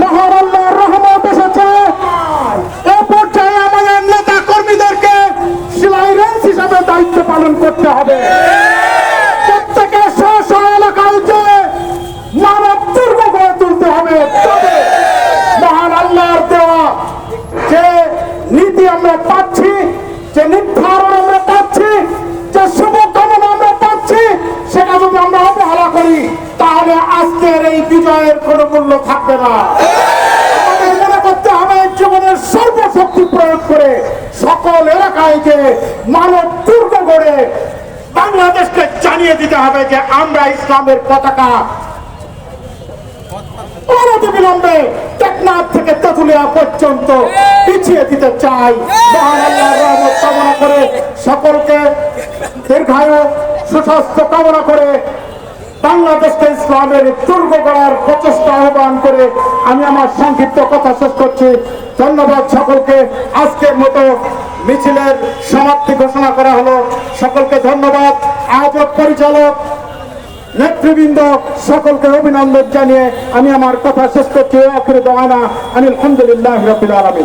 মহান রহমত এসেছে। এ পর্যায়ে আমাদের নেতা কর্মীদেরকে সিলাই হিসাবে দায়িত্ব পালন করতে হবে। প্রত্যেকে স্ব স্ব এলাকায় যে মানব দুর্গ গড়ে তুলতে হবে। মহান আল্লাহর যে নীতি আমরা পাচ্ছি, যে নির্ধারণ এই বিজয়ের কোনো মূল্য থাকবে না। সর্বশক্তি প্রয়োগ করে সকল এলাকায় মানব দুর্গ বাংলাদেশকে জানিয়ে দিতে হবে যে আমরা ইসলামের পতাকা পিছিয়ে দিতে চাই। সকলকে দীর্ঘায়ু, সুস্বাস্থ্য কামনা করে বাংলাদেশকে ইসলামের দুর্গ করার প্রচেষ্টা আহ্বান করে আমি আমার সংক্ষিপ্ত কথা শেষ করছি। ধন্যবাদ সকলকে। আজকের মতো মিছিলের সমাপ্তি ঘোষণা করা হলো। সকলকে ধন্যবাদ। আয়োজক পরিচালক, নেতৃবৃন্দ, সকলকে অভিনন্দন জানিয়ে আমি আমার কথা শেষ করছি। আনিল আলহামদুলিল্লাহ রবিল আলমিন।